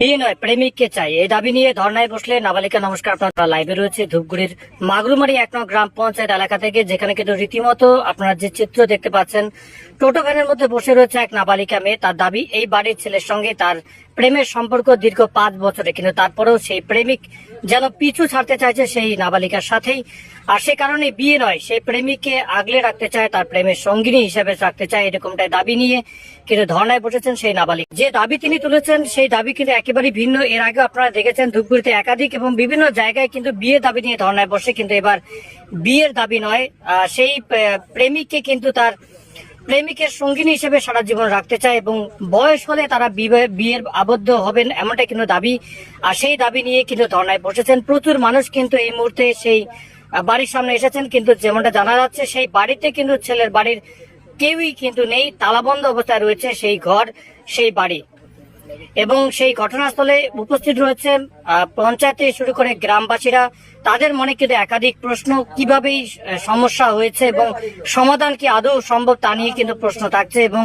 বিয়ে নয় প্রেমিককে চাই। এই দাবি নিয়ে ধর্নায় বসলে নাবালিকা নমস্কার আপনারা লাইভে রয়েছে ধূপগুড়ির মাগরুমারি এক নং গ্রাম পঞ্চায়েত এলাকা থেকে, যেখানে কিন্তু রীতিমতো আপনারা যে চিত্র দেখতে পাচ্ছেন, টোটো ভ্যানের মধ্যে বসে রয়েছে এক নাবালিকা মেয়ে। তার দাবি, এই বাড়ির ছেলের সঙ্গে তার প্রেমের সম্পর্ক দীর্ঘ পাঁচ বছরে কিন্তু তারপরেও সেই প্রেমিক যেন পিছু ছাড়তে চাইছে সেই নাবালিকার সাথেই। আর সে কারণে বিয়ে নয় সেই প্রেমিককে আগলে রাখতে চায়, তার প্রেমের সঙ্গিনী হিসেবে রাখতে চায়, এরকমটাই দাবি নিয়ে কিন্তু ধর্নায় বসেছেন সেই নাবালিক। যে দাবি তিনি তুলেছেন, সেই দাবি কিন্তু একেবারেই ভিন্ন। এর আগে আপনারা দেখেছেন, ধূপগুড়িতে একাধিক এবং বিভিন্ন জায়গায় কিন্তু বিয়ের দাবি নিয়ে ধর্নায় বসে, কিন্তু এবার বিয়ের দাবি নয়। সেই প্রেমিককে কিন্তু তার প্রেমিকের সঙ্গিনী হিসেবে সারা জীবন রাখতে চায় এবং বয়স হলে তারা বিয়ের আবদ্ধ হবেন এমনটা কিন্তু দাবি, আর সেই দাবি নিয়ে কিন্তু ধর্নায় বসেছেন। প্রচুর মানুষ কিন্তু এই মুহূর্তে সেই বাড়ির সামনে এসেছেন, কিন্তু যেমনটা জানা যাচ্ছে, সেই বাড়িতে কিন্তু ছেলের বাড়ির কেউই কিন্তু নেই, তালাবন্ধ অবস্থায় রয়েছে সেই ঘর, সেই বাড়ি। এবং সেই ঘটনাস্থলে উপস্থিত রয়েছে আহ, পঞ্চায়েত থেকে শুরু করে গ্রামবাসীরা। তাদের মনে কিন্তু একাধিক প্রশ্ন কীভাবে সমস্যা হয়েছে এবং সমাধান কি আদৌ সম্ভব তা নিয়ে কিন্তু প্রশ্ন থাকছে এবং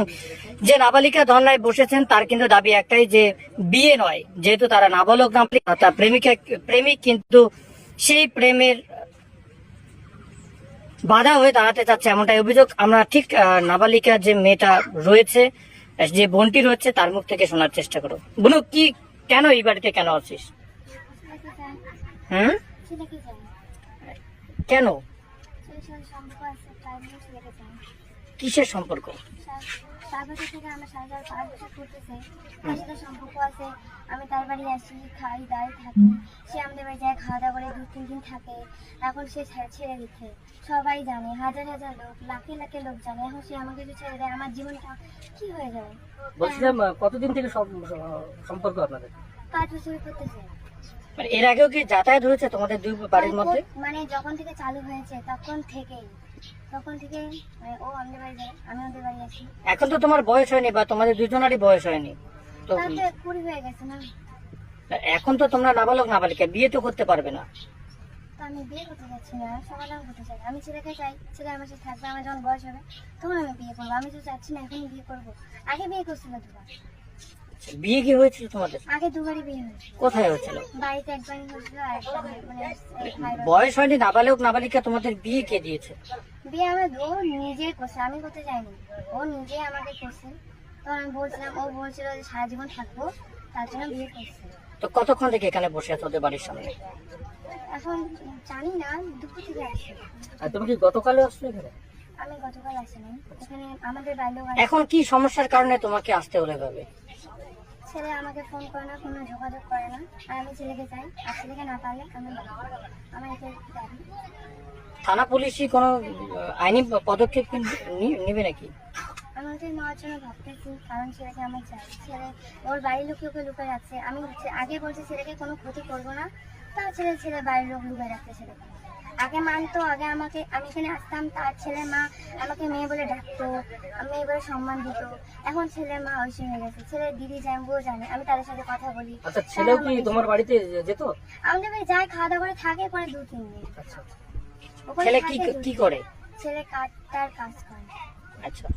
যে নাবালিকা ধর্নায় বসেছেন তার কিন্তু দাবি একটাই যে বিয়ে নয়। যেহেতু তারা নাবালক নাবালিকা তার প্রেমিকা প্রেমিক কিন্তু সেই প্রেমের বাধা হয়ে দাঁড়াতে চাচ্ছে এমনটাই অভিযোগ। আমরা ঠিক নাবালিকা যে মেয়েটা রয়েছে যে বোনটি রয়েছে তার মুখ থেকে শোনার চেষ্টা করো। বোন, কি, কেন এই বাড়িতে কেন আছিস? হুম? কেন? কিসের সম্পর্ক? চার বছর থেকে আমরা পাঁচ বছর করতেছে। তার সাথে সম্পর্ক আছে আমি তার বাড়ি আসি খাই দাই থাকি। সে আমাদের বাড়ি যায় খাওয়া দাওয়া করে দু তিন দিন থাকে। এখন সে ছেড়ে- দিচ্ছে। সবাই জানে হাজার হাজার লোক লাখে লাখে লোক জানে। এখন সে আমাকে যদি ছেড়ে দেয় আমার জীবনটা কি হয়ে যাবে? বলছিলাম কতদিন থেকে সম- সম্পর্ক আপনাদের? পাঁচ বছর করতেছে। মানে এর আগেও কি যাতায়াত হয়েছে তোমাদের দুই বাড়ির মধ্যে? মানে যখন থেকে চালু হয়েছে তখন থেকেই তখন থেকে মানে ও আমাদের বাড়ি যায় আমি ওদের বাড়ি আসি। এখন তো তোমার বয়স হয়নি বা তোমাদের দুজনেরই বয়স হয়নি। তো কুড়ি হয়ে গেছে না? এখন তো তোমরা নাবালক নাবালিকা বিয়ে তো করতে পারবে না। তো আমি বিয়ে করতে যাচ্ছি না সমাধান করতে চাই আমি ছেলেকে চাই ছেলে আমার সাথে থাকবে আমার যখন বয়স হবে তখন আমি বিয়ে করব। আমি তো চাচ্ছি না এখনই বিয়ে করব। আগে বিয়ে করছিল দুবার বিয়ে কি হয়েছিল তোমাদের? আগে দুবারই বিয়ে হয়েছিল। কোথায় হয়েছিল? বাড়িতে একবারই হয়েছিল মানে বয়স হয়নি নাবালক নাবালিকা তোমাদের বিয়ে কে দিয়েছে? বিয়ে আমার ও নিজে করছে আমি করতে চাইনি ও নিজে আমাকে করছে। তখন আমি বলছিলাম ও বলছিল যে সারা জীবন থাকব তার জন্য বিয়ে করছে। তো কতক্ষণ থেকে এখানে বসে আছো ওদের বাড়ির সামনে? এখন জানি না দুপুর থেকে আসছে আর তুমি কি গতকালে আসছো এখানে? আমি গতকাল আসিনি। এখানে আমাদের বাড়ির এখন কি সমস্যার কারণে তোমাকে আসতে হলে ভাবে ছেলে আমাকে ফোন করে না কোনো যোগাযোগ করে না। আর আমি ছেলেকে চাই আর ছেলেকে না পারলে আমি আমার এটা দাবি। থানা পুলিশই কোনো আইনি পদক্ষেপ নিবে নাকি? আমি নেওয়ার জন্য ভাবতেছি কারণ ছেলেকে আমি চাই। ছেলে ওর বাড়ির লোক ওকে লুকিয়ে রাখছে। আমি আগে বলছি ছেলেকে কোনো ক্ষতি করব না। তার ছেলে ছেলে বাড়ির লোক লুকিয়ে রাখছে ছেলেকে। আগে মানতো আগে আমাকে আমি এখানে আসতাম তার ছেলে মা আমাকে মেয়ে বলে ডাকতো মেয়ে বলে সম্মান দিত। এখন ছেলে মা ঐশী হয়ে গেছে। ছেলে দিদি জানব জানে আমি তাদের সাথে কথা বলি। আচ্ছা ছেলেও কি তোমার বাড়িতে যেত? আমাদের বাড়ি যায় খাওয়া দাওয়া করে থাকে পরে দু তিন দিন। আচ্ছা ছেলে কি কি করে? ছেলে কাঠটার কাজ করে। আচ্ছা।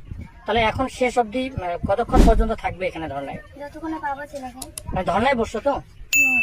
তাহলে এখন শেষ অবধি কতক্ষণ পর্যন্ত থাকবে এখানে ধর্নায়? যতক্ষণ পাবো ছেলেকে। মানে ধর্নায় বসছো তো? হুম।